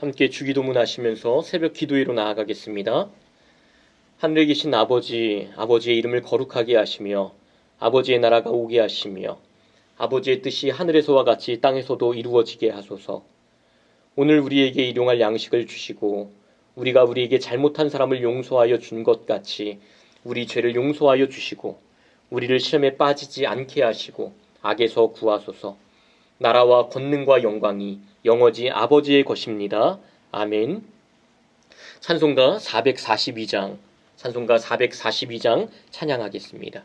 함께 주기도문 하시면서 새벽 기도회로 나아가겠습니다. 하늘에 계신 아버지, 아버지의 이름을 거룩하게 하시며 아버지의 나라가 오게 하시며 아버지의 뜻이 하늘에서와 같이 땅에서도 이루어지게 하소서. 오늘 우리에게 일용할 양식을 주시고 우리가 우리에게 잘못한 사람을 용서하여 준 것 같이 우리 죄를 용서하여 주시고 우리를 시험에 빠지지 않게 하시고 악에서 구하소서. 나라와 권능과 영광이 영원히 아버지의 것입니다. 아멘. 찬송가 442장, 찬송가 442장 찬양하겠습니다.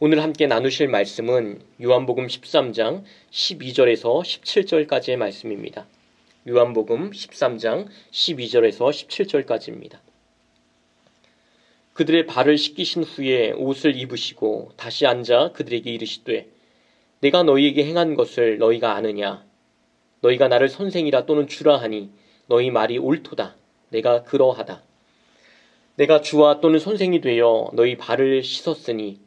오늘 함께 나누실 말씀은 요한복음 13장 12절에서 17절까지의 말씀입니다. 요한복음 13장 12절에서 17절까지입니다. 그들의 발을 씻기신 후에 옷을 입으시고 다시 앉아 그들에게 이르시되 내가 너희에게 행한 것을 너희가 아느냐 너희가 나를 선생이라 또는 주라 하니 너희 말이 옳도다 내가 그러하다 내가 주와 또는 선생이 되어 너희 발을 씻었으니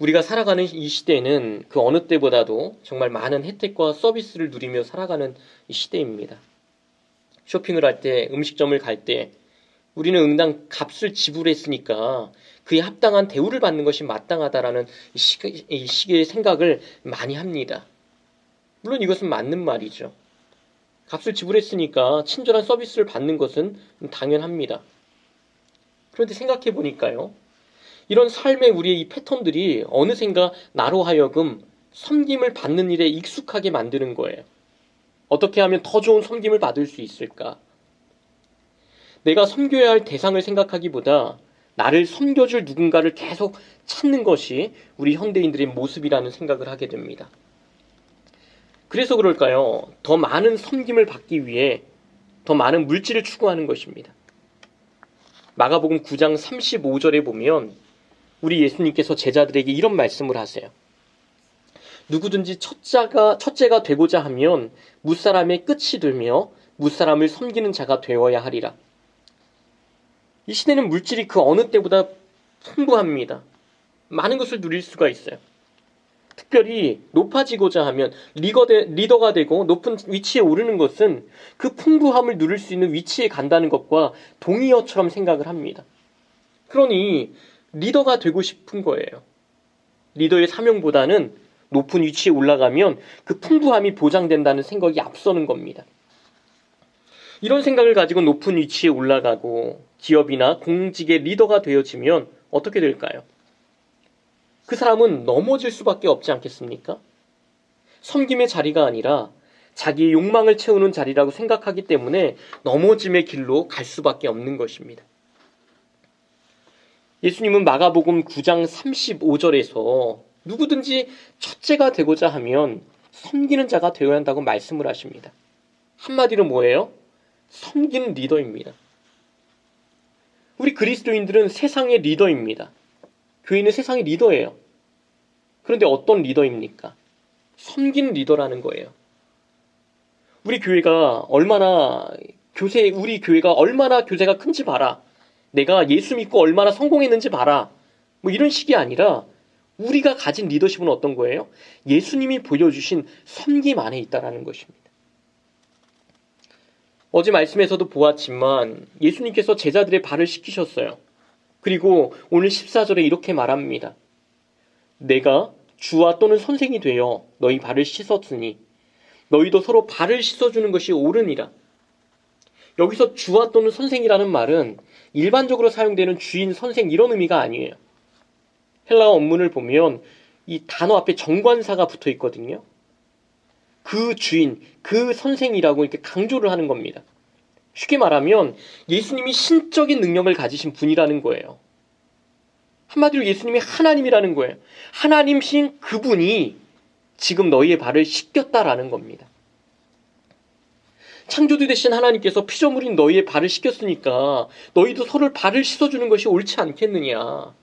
우리가 살아가는 이 시대는 그 어느 때보다도 정말 많은 혜택과 서비스를 누리며 살아가는 이 시대입니다. 쇼핑을 할 때, 음식점을 갈 때, 우리는 응당 값을 지불했으니까 그에 합당한 대우를 받는 것이 마땅하다라는 이 시기의 생각을 많이 합니다. 물론 이것은 맞는 말이죠. 값을 지불했으니까 친절한 서비스를 받는 것은 당연합니다. 그런데 생각해 보니까요. 이런 삶의 우리의 이 패턴들이 어느샌가 나로 하여금 섬김을 받는 일에 익숙하게 만드는 거예요. 어떻게 하면 더 좋은 섬김을 받을 수 있을까? 내가 섬겨야 할 대상을 생각하기보다 나를 섬겨줄 누군가를 계속 찾는 것이 우리 현대인들의 모습이라는 생각을 하게 됩니다. 그래서 그럴까요? 더 많은 섬김을 받기 위해 더 많은 물질을 추구하는 것입니다. 마가복음 9장 35절에 보면 우리 예수님께서 제자들에게 이런 말씀을 하세요. 누구든지 첫째가 첫째가 되고자 하면 무사람의 끝이 되며 무사람을 섬기는 자가 되어야 하리라. 이 시대는 물질이 그 어느 때보다 풍부합니다. 많은 것을 누릴 수가 있어요. 특별히 높아지고자 하면 리더 가 되고 높은 위치에 오르는 것은 그 풍부함을 누릴 수 있는 위치에 간다는 것과 동의어처럼 생각을 합니다. 그러니 리더가 되고 싶은 거예요. 리더의 사명보다는 높은 위치에 올라가면 그 풍부함이 보장된다는 생각이 앞서는 겁니다. 이런 생각을 가지고 높은 위치에 올라가고 기업이나 공직의 리더가 되어지면 어떻게 될까요? 그 사람은 넘어질 수밖에 없지 않겠습니까? 섬김의 자리가 아니라 자기의 욕망을 채우는 자리라고 생각하기 때문에 넘어짐의 길로 갈 수밖에 없는 것입니다. 예수님은 마가복음 9장 35절에서 누구든지 첫째가 되고자 하면 섬기는 자가 되어야 한다고 말씀을 하십니다. 한마디로 뭐예요? 섬기는 리더입니다. 우리 그리스도인들은 세상의 리더입니다. 교회는 세상의 리더예요. 그런데 어떤 리더입니까? 섬기는 리더라는 거예요. 우리 교회가 얼마나 교세 우리 교회가 얼마나 교세가 큰지 봐라. 내가 예수 믿고 얼마나 성공했는지 봐라. 뭐 이런 식이 아니라 우리가 가진 리더십은 어떤 거예요? 예수님이 보여주신 섬김 안에 있다라는 것입니다. 어제 말씀에서도 보았지만 예수님께서 제자들의 발을 씻기셨어요. 그리고 오늘 14절에 이렇게 말합니다. 내가 주와 또는 선생이 되어 너희 발을 씻었으니 너희도 서로 발을 씻어주는 것이 옳으니라. 여기서 주와 또는 선생이라는 말은 일반적으로 사용되는 주인, 선생 이런 의미가 아니에요. 헬라어 원문을 보면 이 단어 앞에 정관사가 붙어 있거든요. 그 주인, 그 선생이라고 이렇게 강조를 하는 겁니다. 쉽게 말하면 예수님이 신적인 능력을 가지신 분이라는 거예요. 한마디로 예수님이 하나님이라는 거예요. 하나님신 그분이 지금 너희의 발을 씻겼다라는 겁니다. 창조주 되신 하나님께서 피조물인 너희의 발을 씻겼으니까 너희도 서로 발을 씻어주는 것이 옳지 않겠느냐.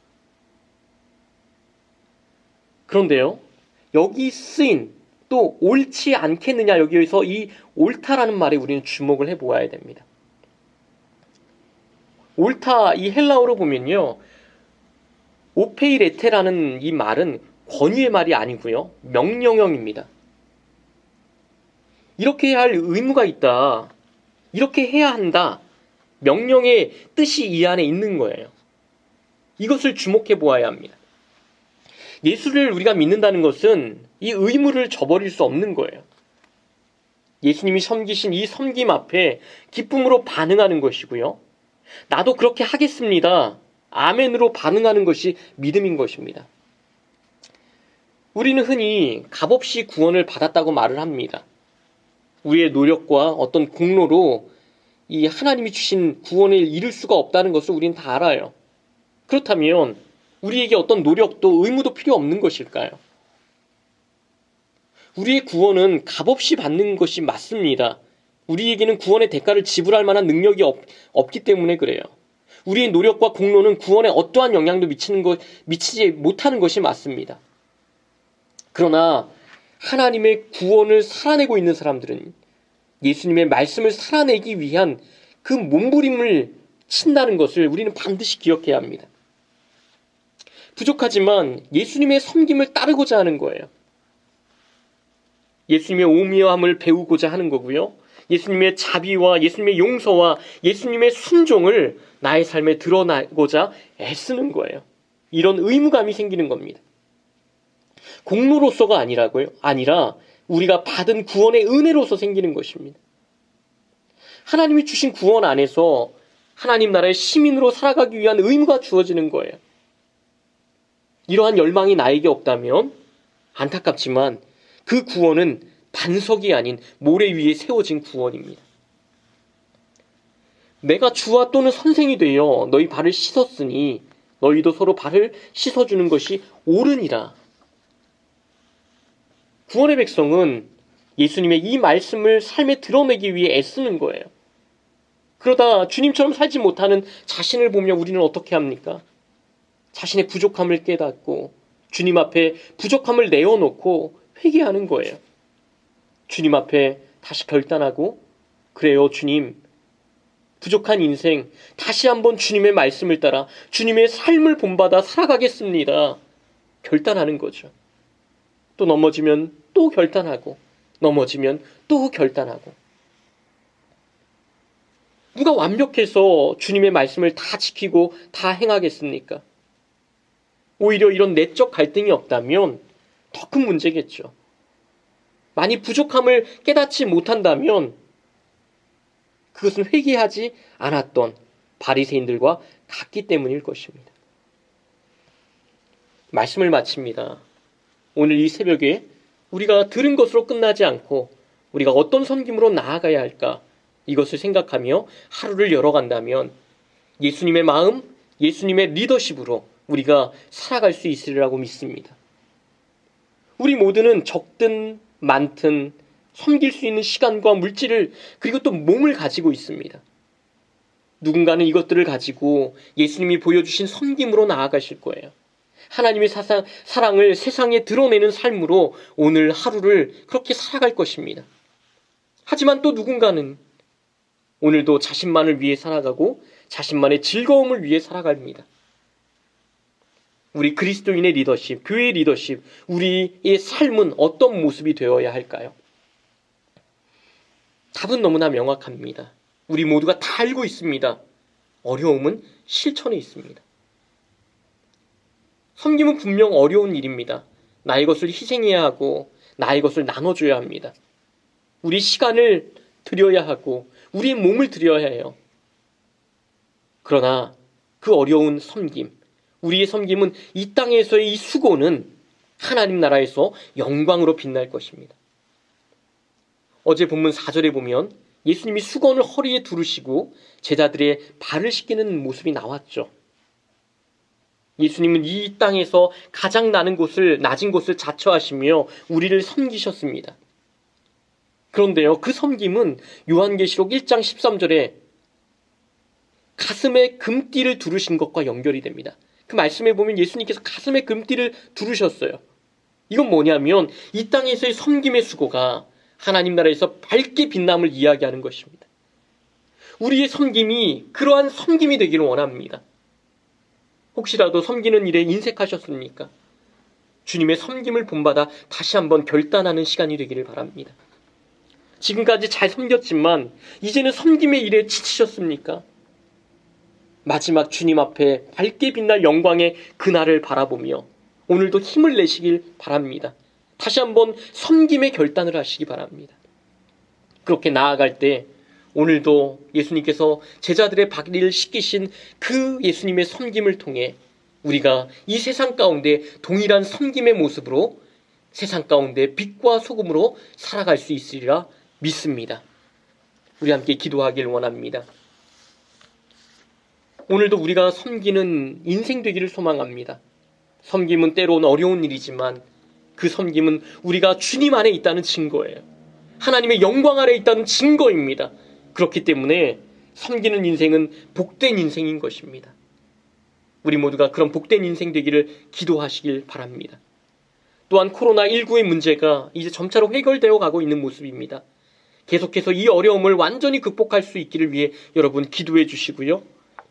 그런데요, 여기 쓰인 또 옳지 않겠느냐 여기에서 이 옳다라는 말에 우리는 주목을 해 보아야 됩니다. 옳다 이 헬라어로 보면요. 오페이레테라는 이 말은 권위의 말이 아니고요. 명령형입니다. 이렇게 할 의무가 있다. 이렇게 해야 한다. 명령의 뜻이 이 안에 있는 거예요. 이것을 주목해 보아야 합니다. 예수를 우리가 믿는다는 것은 이 의무를 저버릴 수 없는 거예요. 예수님이 섬기신 이 섬김 앞에 기쁨으로 반응하는 것이고요. 나도 그렇게 하겠습니다. 아멘으로 반응하는 것이 믿음인 것입니다. 우리는 흔히 값없이 구원을 받았다고 말을 합니다. 우리의 노력과 어떤 공로로 이 하나님이 주신 구원을 이룰 수가 없다는 것을 우리는 다 알아요. 그렇다면 우리에게 어떤 노력도 의무도 필요 없는 것일까요? 우리의 구원은 값없이 받는 것이 맞습니다. 우리에게는 구원의 대가를 지불할 만한 능력이 없, 없기 때문에 그래요. 우리의 노력과 공로는 구원에 어떠한 영향도 미치는 것, 미치지 못하는 것이 맞습니다. 그러나 하나님의 구원을 살아내고 있는 사람들은 예수님의 말씀을 살아내기 위한 그 몸부림을 친다는 것을 우리는 반드시 기억해야 합니다. 부족하지만 예수님의 섬김을 따르고자 하는 거예요. 예수님의 오묘함을 배우고자 하는 거고요. 예수님의 자비와 예수님의 용서와 예수님의 순종을 나의 삶에 드러나고자 애쓰는 거예요. 이런 의무감이 생기는 겁니다. 공로로서가 아니라고요. 아니라 우리가 받은 구원의 은혜로서 생기는 것입니다. 하나님이 주신 구원 안에서 하나님 나라의 시민으로 살아가기 위한 의무가 주어지는 거예요. 이러한 열망이 나에게 없다면 안타깝지만 그 구원은 반석이 아닌 모래 위에 세워진 구원입니다. 내가 주와 또는 선생이 되어 너희 발을 씻었으니 너희도 서로 발을 씻어주는 것이 옳으니라. 구원의 백성은 예수님의 이 말씀을 삶에 드러내기 위해 애쓰는 거예요. 그러다 주님처럼 살지 못하는 자신을 보며 우리는 어떻게 합니까? 자신의 부족함을 깨닫고 주님 앞에 부족함을 내어놓고 회개하는 거예요. 주님 앞에 다시 결단하고 그래요, 주님. 부족한 인생 다시 한번 주님의 말씀을 따라 주님의 삶을 본받아 살아가겠습니다. 결단하는 거죠. 또 넘어지면 또 결단하고 넘어지면 또 결단하고 누가 완벽해서 주님의 말씀을 다 지키고 다 행하겠습니까? 오히려 이런 내적 갈등이 없다면 더 큰 문제겠죠. 많이 부족함을 깨닫지 못한다면 그것은 회개하지 않았던 바리새인들과 같기 때문일 것입니다. 말씀을 마칩니다. 오늘 이 새벽에 우리가 들은 것으로 끝나지 않고 우리가 어떤 섬김으로 나아가야 할까 이것을 생각하며 하루를 열어간다면 예수님의 마음, 예수님의 리더십으로 우리가 살아갈 수 있으리라고 믿습니다. 우리 모두는 적든 많든 섬길 수 있는 시간과 물질을 그리고 또 몸을 가지고 있습니다. 누군가는 이것들을 가지고 예수님이 보여주신 섬김으로 나아가실 거예요. 하나님의 사상, 사랑을 세상에 드러내는 삶으로 오늘 하루를 그렇게 살아갈 것입니다. 하지만 또 누군가는 오늘도 자신만을 위해 살아가고 자신만의 즐거움을 위해 살아갑니다. 우리 그리스도인의 리더십, 교회의 리더십, 우리의 삶은 어떤 모습이 되어야 할까요? 답은 너무나 명확합니다. 우리 모두가 다 알고 있습니다. 어려움은 실천에 있습니다. 섬김은 분명 어려운 일입니다. 나의 것을 희생해야 하고 나의 것을 나눠줘야 합니다. 우리 시간을 드려야 하고 우리의 몸을 드려야 해요. 그러나 그 어려운 섬김, 우리의 섬김은 이 땅에서의 이 수고는 하나님 나라에서 영광으로 빛날 것입니다. 어제 본문 4절에 보면 예수님이 수건을 허리에 두르시고 제자들의 발을 씻기는 모습이 나왔죠. 예수님은 이 땅에서 가장 나는 곳을 낮은 곳을 자처하시며 우리를 섬기셨습니다. 그런데요, 그 섬김은 요한계시록 1장 13절에 가슴에 금띠를 두르신 것과 연결이 됩니다. 그 말씀에 보면 예수님께서 가슴에 금띠를 두르셨어요. 이건 뭐냐면 이 땅에서의 섬김의 수고가 하나님 나라에서 밝게 빛남을 이야기하는 것입니다. 우리의 섬김이 그러한 섬김이 되기를 원합니다. 혹시라도 섬기는 일에 인색하셨습니까? 주님의 섬김을 본받아 다시 한번 결단하는 시간이 되기를 바랍니다. 지금까지 잘 섬겼지만 이제는 섬김의 일에 지치셨습니까? 마지막 주님 앞에 밝게 빛날 영광의 그날을 바라보며 오늘도 힘을 내시길 바랍니다. 다시 한번 섬김의 결단을 하시기 바랍니다. 그렇게 나아갈 때 오늘도 예수님께서 제자들의 발을 씻기신 그 예수님의 섬김을 통해 우리가 이 세상 가운데 동일한 섬김의 모습으로 세상 가운데 빛과 소금으로 살아갈 수 있으리라 믿습니다. 우리 함께 기도하길 원합니다. 오늘도 우리가 섬기는 인생 되기를 소망합니다. 섬김은 때론 어려운 일이지만 그 섬김은 우리가 주님 안에 있다는 증거예요. 하나님의 영광 아래 있다는 증거입니다. 그렇기 때문에 섬기는 인생은 복된 인생인 것입니다. 우리 모두가 그런 복된 인생 되기를 기도하시길 바랍니다. 또한 코로나19의 문제가 이제 점차로 해결되어 가고 있는 모습입니다. 계속해서 이 어려움을 완전히 극복할 수 있기를 위해 여러분 기도해 주시고요.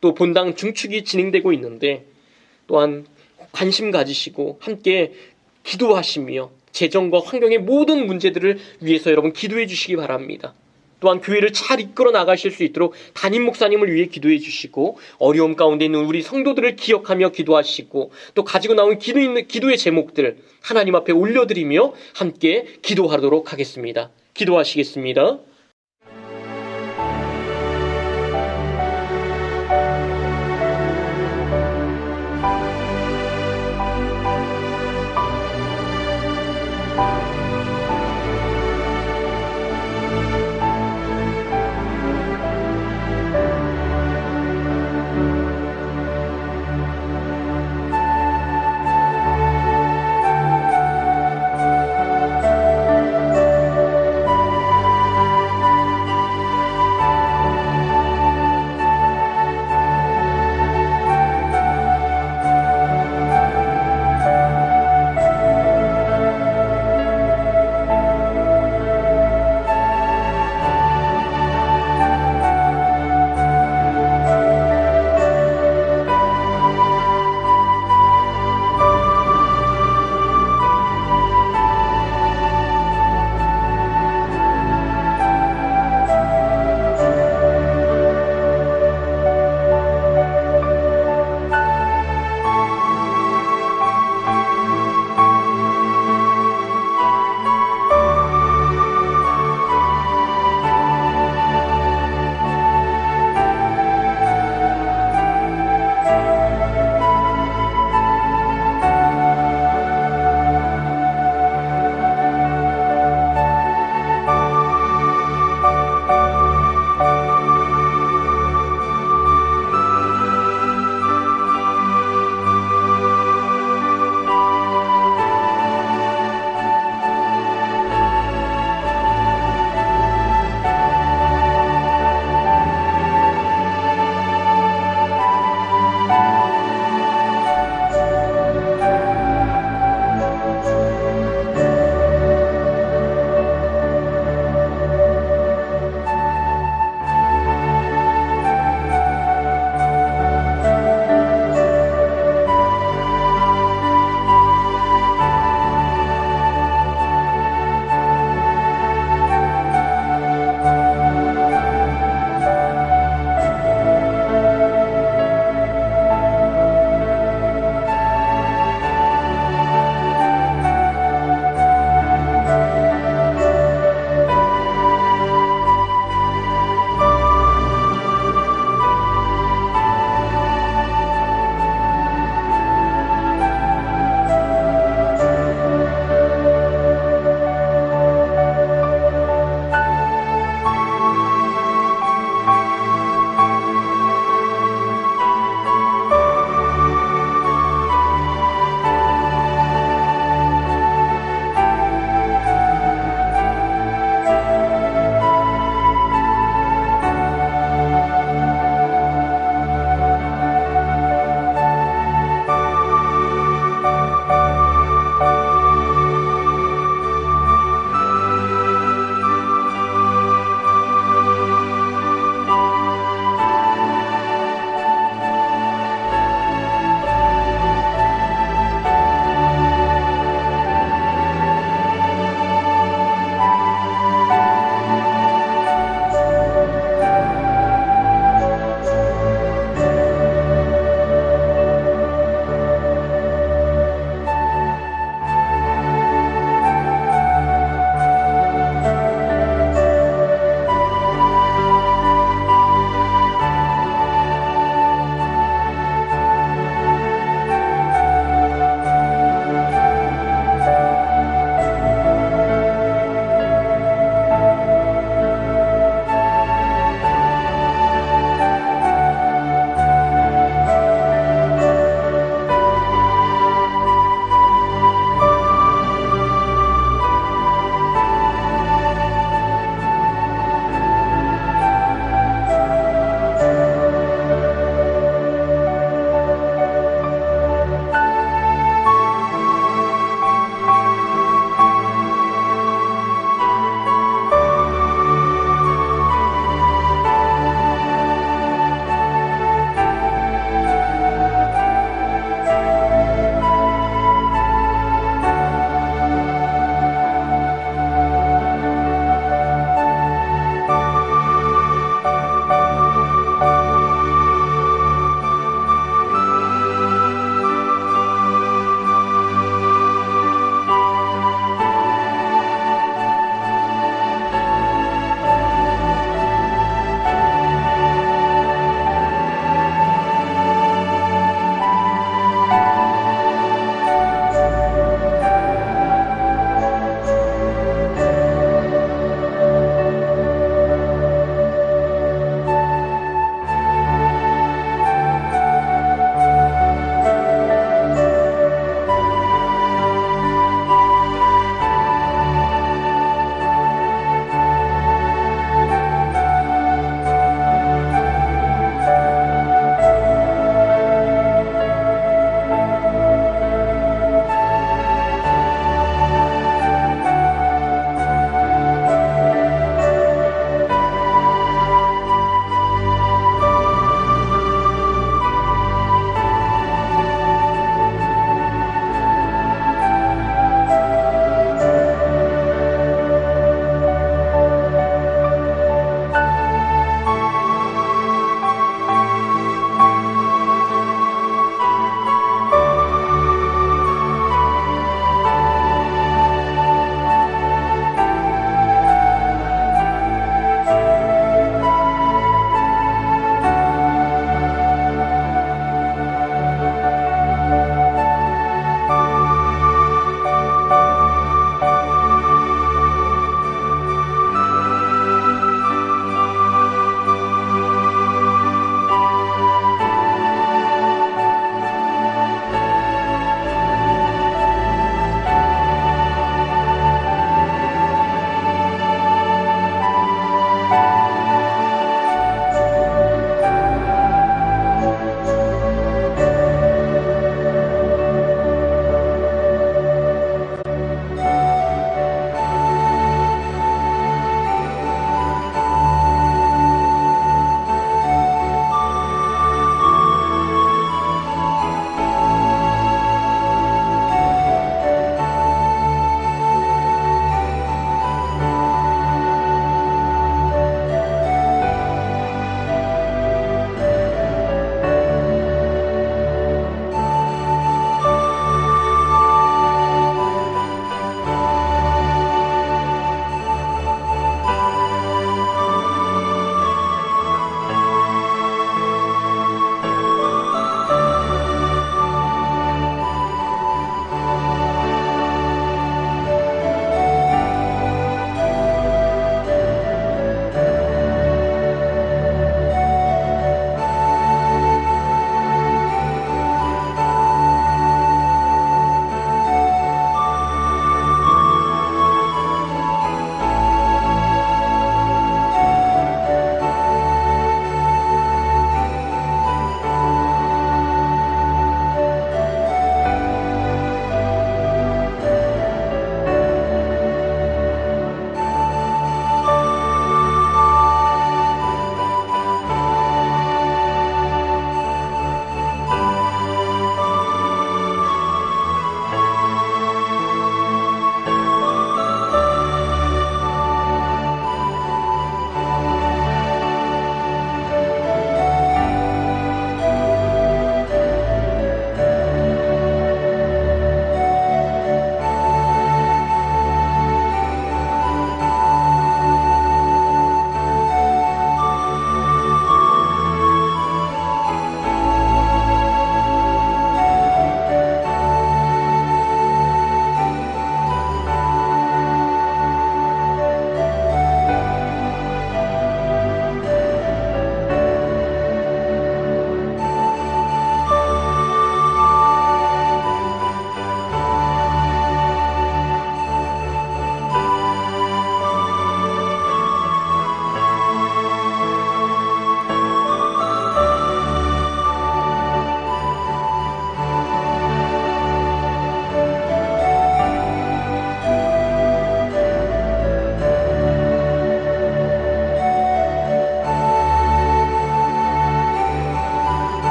또 본당 중축이 진행되고 있는데 또한 관심 가지시고 함께 기도하시며 재정과 환경의 모든 문제들을 위해서 여러분 기도해 주시기 바랍니다. 또한 교회를 잘 이끌어 나가실 수 있도록 담임 목사님을 위해 기도해 주시고 어려움 가운데 있는 우리 성도들을 기억하며 기도하시고 또 가지고 나온 기도 있는 기도의 제목들 하나님 앞에 올려드리며 함께 기도하도록 하겠습니다. 기도하시겠습니다.